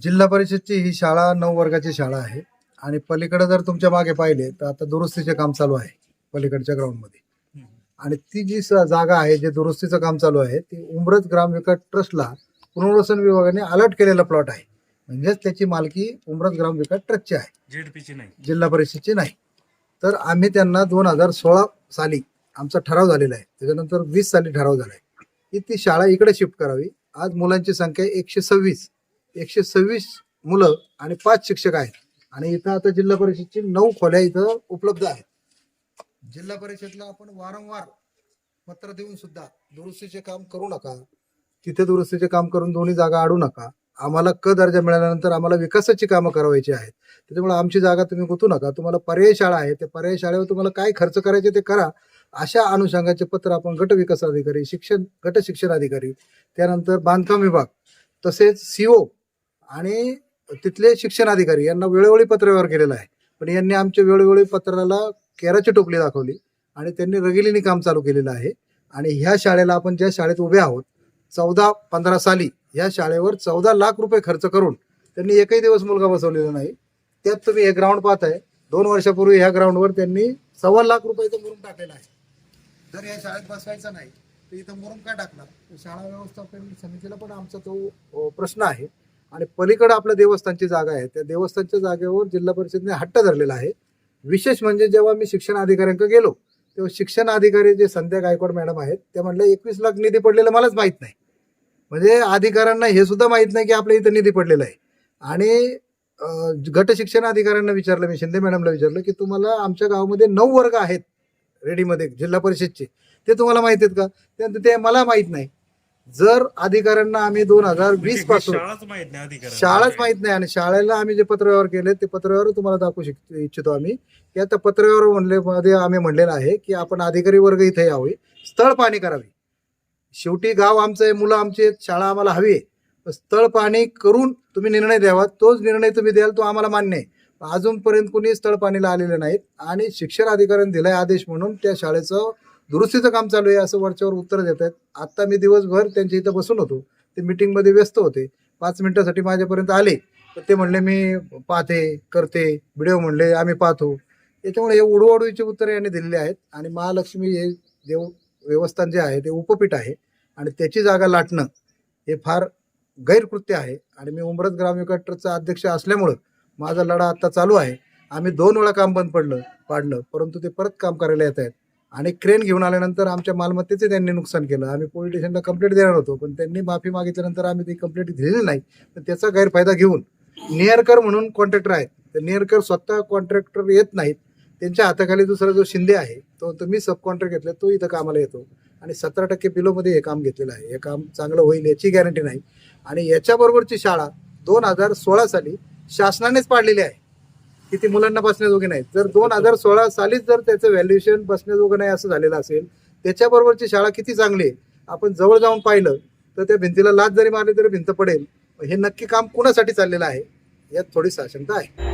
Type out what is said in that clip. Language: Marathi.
जिल्हा परिषदची ही शाळा नऊ वर्गाची शाळा आहे. आणि पलीकडे जर तुमच्या मागे पाहिले तर आता दुरुस्तीचे काम चालू आहे पलीकडच्या ग्राउंडमध्ये आणि ती जी स- जागा आहे जे दुरुस्तीचं काम चालू आहे ती उमरत ग्रामविकास ट्रस्टला पुनर्वसन विभागाने अलर्ट केलेला प्लॉट आहे. म्हणजेच त्याची मालकी उमरत ग्रामविकास ट्रस्टची आहे. झेडपीची नाही. जिल्हा परिषदची नाही. तर आम्ही त्यांना दोन हजार सोळा साली आमचा ठराव झालेला आहे. त्याच्यानंतर वीस साली ठराव झाला आहे की ती शाळा इकडे शिफ्ट करावी. आज मुलांची संख्या एकशे सव्वीस. एकशे सव्वीस मुलं आणि पाच शिक्षक आहेत. आणि इथं आता जिल्हा परिषदची नऊ खोल्या इथं उपलब्ध आहेत. जिल्हा परिषदला आपण वारंवार पत्र देऊन सुद्धा दुरुस्तीचे काम करू नका. तिथे दुरुस्तीचे काम करून दोन्ही जागा आडू नका. आम्हाला क दर्जा मिळाल्यानंतर आम्हाला विकासाची कामं करावायची आहेत. त्याच्यामुळे आमची जागा तुम्ही गुतू नका. तुम्हाला पर्याय शाळा आहे. त्या पर्याय शाळेवर तुम्हाला काय खर्च करायचे ते करा. अशा अनुषंगाचे पत्र आपण गट विकास अधिकारी शिक्षण गट शिक्षण अधिकारी त्यानंतर बांधकाम विभाग तसेच सीओ आणि तिथले शिक्षण अधिकारी यांना वेळोवेळी पत्रव्यवहार केलेला आहे. पण यांनी आमच्या वेळोवेळी पत्राला केराची टोपली दाखवली आणि त्यांनी रगिलीने काम चालू केलेलं आहे. आणि ह्या शाळेला आपण ज्या शाळेत उभे आहोत चौदा पंधरा साली ह्या शाळेवर चौदा लाख रुपये खर्च करून त्यांनी एकही दिवस मुलगा बसवलेला नाही. त्यात तुम्ही हे ग्राउंड पाहताय दोन वर्षापूर्वी ह्या ग्राउंडवर त्यांनी सव्वा लाख रुपयाचं मुरुम टाकलेला आहे. जर या शाळेत बसवायचं नाही तर इथं मुरुम काय टाकणार? शाळा व्यवस्थापन समितीला पण आमचा तो प्रश्न आहे. आणि पलीकडे आपल्या देवस्थानची जागा आहे. त्या देवस्थानच्या जागेवर जिल्हा परिषदेने हट्ट धरलेला आहे. विशेष म्हणजे जेव्हा मी शिक्षण अधिकाऱ्यांकडे गेलो तेव्हा शिक्षण अधिकारी जे संध्या गायकवाड मॅडम आहेत त्या म्हटलं एकवीस लाख निधी पडलेला मलाच माहीत नाही. म्हणजे अधिकाऱ्यांना हे सुद्धा माहीत नाही की आपल्या इथं निधी पडलेला आहे. आणि गट शिक्षण अधिकाऱ्यांना विचारलं मी शिंदे मॅडमला विचारलं की तुम्हाला आमच्या गावामध्ये नऊ वर्ग आहेत रेडीमध्ये जिल्हा परिषदचे. ते तुम्हाला माहीत आहेत का? ते- ते मला माहीत नाही. जर अधिकाऱ्यांना आम्ही दोन हजार वीसपासून शाळाच माहीत नाही अधिकारी शाळाच माहीत नाही आणि शाळेला आम्ही जे पत्रव्यवहार केले ते पत्रव्यवहार तुम्हाला दाखवू शक इच्छितो आम्ही. की आता पत्रव्यवहार म्हणले मध्ये आम्ही म्हणलेलं आहे की आपण अधिकारी वर्ग इथे यावे स्थळ पाणी करावे. शेवटी गाव आमचं आहे मुलं आमची शाळा आम्हाला हवी आहे. स्थळ पाणी करून तुम्ही निर्णय द्यावा. तोच निर्णय तुम्ही द्याल तो आम्हाला मान्य आहे. अजूनपर्यंत कोणी स्थळ पाणीला आलेले नाहीत. आणि शिक्षण अधिकाऱ्यांनी दिलाय आदेश म्हणून त्या शाळेचं दुरुस्तीचं काम चालू आहे असं वरच्यावर उत्तर देत आहेत. आत्ता मी दिवसभर त्यांच्या इथं बसून होतो. ते मिटिंगमध्ये व्यस्त होते. पाच मिनिटासाठी माझ्यापर्यंत आले. तर ते म्हणले मी पाहते करते व्हिडिओ म्हणले आम्ही पाहतो. याच्यामुळे हे उडवाडूचे उत्तरे यांनी दिलेले आहेत. आणि महालक्ष्मी हे देव व्यवस्थान जे आहे ते उपपीठ आहे. आणि त्याची जागा लाटणं हे फार गैरकृत्य आहे. आणि मी उमरत ग्रामविकास ट्रस्टचा अध्यक्ष असल्यामुळं माझा लढा आत्ता चालू आहे. आम्ही दोन वेळा काम बंद पडलं पाडलं. परंतु ते परत काम करायला येत आहेत. आणि क्रेन घेऊन आल्यानंतर आमच्या मालमत्तेचे त्यांनी नुकसान केलं. आम्ही पोलीस स्टेशनला कंप्लेंट देणार होतो पण त्यांनी माफी मागितल्यानंतर आम्ही ती कंप्लेंट दिलेली नाही. तर त्याचा गैरफायदा घेऊन नियरकर म्हणून कॉन्ट्रॅक्टर आहेत. तर नियरकर स्वतः कॉन्ट्रॅक्टर येत नाहीत. त्यांच्या हाताखाली दुसरा जो शिंदे आहे तो तुम्ही मी सब कॉन्ट्रॅक्ट घेतला तो इथं कामाला येतो. आणि सतरा टक्के बिलोमध्ये हे काम घेतलेलं आहे. हे काम चांगलं होईल याची गॅरंटी नाही. आणि याच्याबरोबरची शाळा दोन हजार सोळा साली शासनानेच पाडलेली आहे. की ती मुलांना बसण्याजोगी नाही जर दोन हजार सोळा सालीच जर त्याचं व्हॅल्युएशन बसण्याजोगं नाही असं झालेलं असेल त्याच्याबरोबरची शाळा किती चांगली आहे? आपण जवळ जाऊन पाहिलं तर त्या भिंतीला लाच जरी मारली तरी भिंत पडेल. हे नक्की काम कुणासाठी चाललेलं आहे? यात थोडी साशंकता आहे.